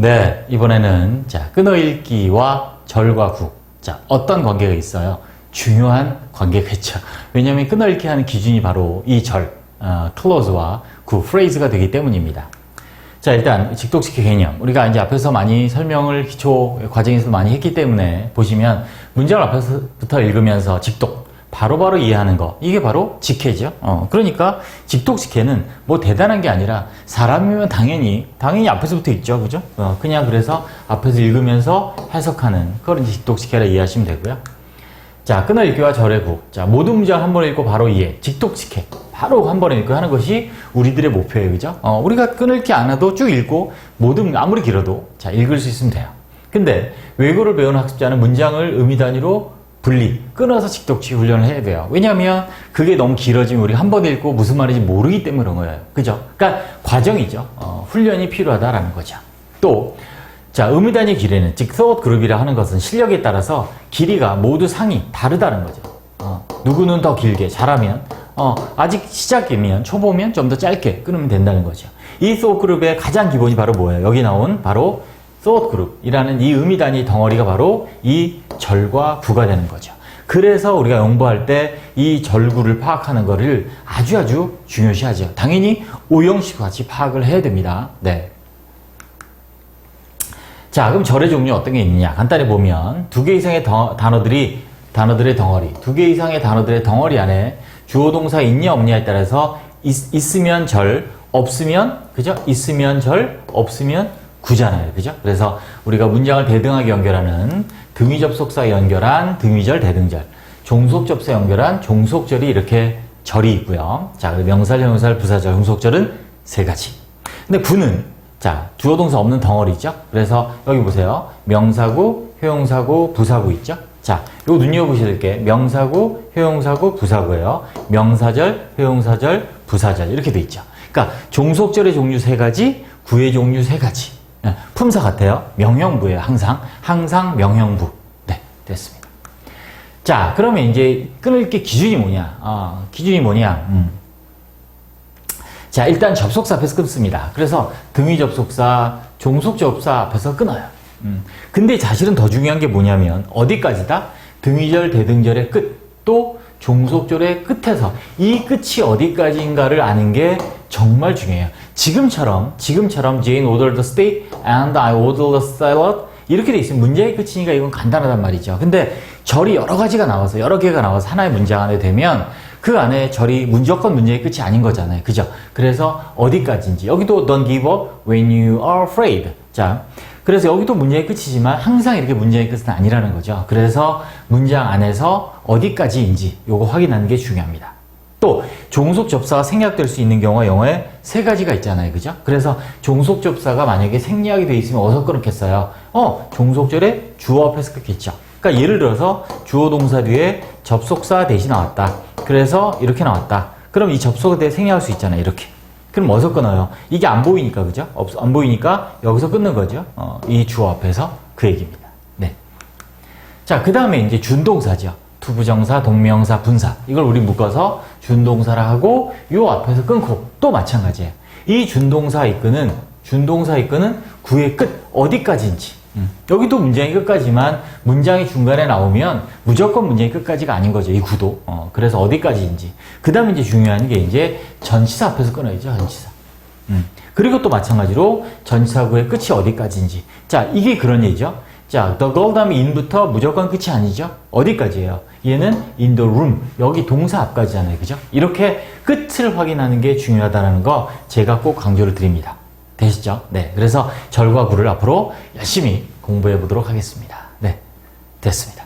네, 이번에는 자, 끊어읽기와 절과 구. 자, 어떤 관계가 있어요? 중요한 관계겠죠. 왜냐하면 끊어읽기 하는 기준이 바로 이 절, 어, clause와 구, phrase가 되기 때문입니다. 자, 일단 직독시키 개념. 우리가 이제 앞에서 많이 설명을 기초 과정에서 많이 했기 때문에 보시면 문장을 앞에서부터 읽으면서 직독, 바로 바로 이해하는 거. 이게 바로 직해죠. 어, 그러니까 직독 직해는 뭐 대단한 게 아니라 사람이면 당연히, 당연히 앞에서부터 읽죠. 그죠? 어, 그냥 그래서 앞에서 읽으면서 해석하는 그걸 이제 직독 직해라 이해하시면 되고요. 자, 끊어 읽기와 절의 구. 자, 모든 문장 한번 읽고 바로 이해. 직독 직해. 바로 한 번에 읽고 하는 것이 우리들의 목표예요. 그죠? 어, 우리가 끊을게 않아도 쭉 읽고 모든, 아무리 길어도 자, 읽을 수 있으면 돼요. 근데 외국어를 배우는 학습자는 문장을 의미 단위로 분리, 끊어서 직독치 훈련을 해야 돼요. 왜냐하면 그게 너무 길어지면 우리 한 번 읽고 무슨 말인지 모르기 때문에 그런 거예요. 그죠? 그러니까 과정이죠. 어, 훈련이 필요하다라는 거죠. 또, 자, 의미 단위 길이는, 즉, thought 그룹이라 하는 것은 실력에 따라서 길이가 모두 상이 다르다는 거죠. 어, 누구는 더 길게 잘하면, 어, 아직 시작이면, 초보면 좀 더 짧게 끊으면 된다는 거죠. 이 thought 그룹의 가장 기본이 바로 뭐예요? 여기 나온 바로 thought 그룹이라는 이 의미 단위 덩어리가 바로 이 절과 구가 되는 거죠. 그래서 우리가 공부할 때 이 절구를 파악하는 것을 아주 아주 중요시하죠. 당연히 오형식 같이 파악을 해야 됩니다. 네. 자, 그럼 절의 종류 어떤 게 있느냐? 간단히 보면 두 개 이상의 더- 단어들이 단어들의 덩어리, 두 개 이상의 단어들의 덩어리 안에 주어 동사 있냐 없냐에 따라서 있, 있으면 절, 없으면 그죠? 있으면 절, 없으면 구잖아요. 그죠? 그래서 우리가 문장을 대등하게 연결하는 등위 접속사 연결한 등위절, 대등절, 종속 접사 연결한 종속절이 이렇게 절이 있고요. 자, 명사절, 형용사절, 부사절, 형속절은 세 가지. 근데 구는 자, 주어 동사 없는 덩어리죠. 그래서 여기 보세요. 명사구, 효용사구, 부사구 있죠. 자, 요 눈여보실 게 명사구, 효용사구, 부사구예요. 명사절, 효용사절, 부사절 이렇게 돼 있죠. 그러니까 종속절의 종류 세 가지, 구의 종류 세 가지. 예, 품사 같아요. 명형부예요. 항상 항상 명형부. 네, 됐습니다. 자, 그러면 이제 끊을 게 기준이 뭐냐? 아, 기준이 뭐냐? 음. 자, 일단 접속사 앞에서 끊습니다. 그래서 등위 접속사, 종속 접사 앞에서 끊어요. 음. 근데 사실은 더 중요한 게 뭐냐면 어디까지다? 등위절, 대등절의 끝, 또 종속절의 끝에서 이 끝이 어디까지인가를 아는 게 정말 중요해요. 지금처럼 지금처럼 Jane ordered the steak and I ordered the salad 이렇게 돼 있으면 문장의 끝이니까 이건 간단하단 말이죠. 근데 절이 여러 가지가 나와서 여러 개가 나와서 하나의 문장 안에 되면 그 안에 절이 무조건 문제의 끝이 아닌 거잖아요. 그죠? 그래서 어디까지인지. 여기도 don't give up when you are afraid. 자, 그래서 여기도 문제의 끝이지만 항상 이렇게 문제의 끝은 아니라는 거죠. 그래서 문장 안에서 어디까지인지 요거 확인하는 게 중요합니다. 또 종속 접사가 생략될 수 있는 경우가 영어에 세 가지가 있잖아요. 그죠? 그래서 종속 접사가 만약에 생략이 돼 있으면 어디서 끊었겠어요? 어, 종속절에 주어 앞에서 끊겠죠. 그러니까 예를 들어서 주어 동사 뒤에 접속사 대신 나왔다. 그래서 이렇게 나왔다. 그럼 이 접속에 대해 생략할 수 있잖아요. 이렇게. 그럼 어디서 끊어요? 이게 안 보이니까, 그죠? 없, 안 보이니까 여기서 끊는 거죠. 어, 이 주어 앞에서 그 얘기입니다. 네. 자, 그 다음에 이제 준동사죠. 투부정사, 동명사, 분사. 이걸 우리 묶어서 준동사라 하고 요 앞에서 끊고 또 마찬가지예요. 이 준동사 이끄는 준동사 이끄는 구의 끝 어디까지인지. 음. 여기도 문장이 끝까지만 문장이 중간에 나오면 무조건 문장이 끝까지가 아닌 거죠. 이 구도. 어, 그래서 어디까지인지. 그 다음에 이제 중요한 게 이제 전치사 앞에서 끊어야죠. 전치사. 음. 그리고 또 마찬가지로 전치사구의 끝이 어디까지인지. 자, 이게 그런 얘기죠. 자, the girl 다음에 in부터 무조건 끝이 아니죠. 어디까지예요? 얘는 in the room. 여기 동사 앞까지잖아요. 그죠? 이렇게 끝을 확인하는 게 중요하다는 거 제가 꼭 강조를 드립니다. 되시죠? 네. 그래서 절과 구를 앞으로 열심히 공부해 보도록 하겠습니다. 네. 됐습니다.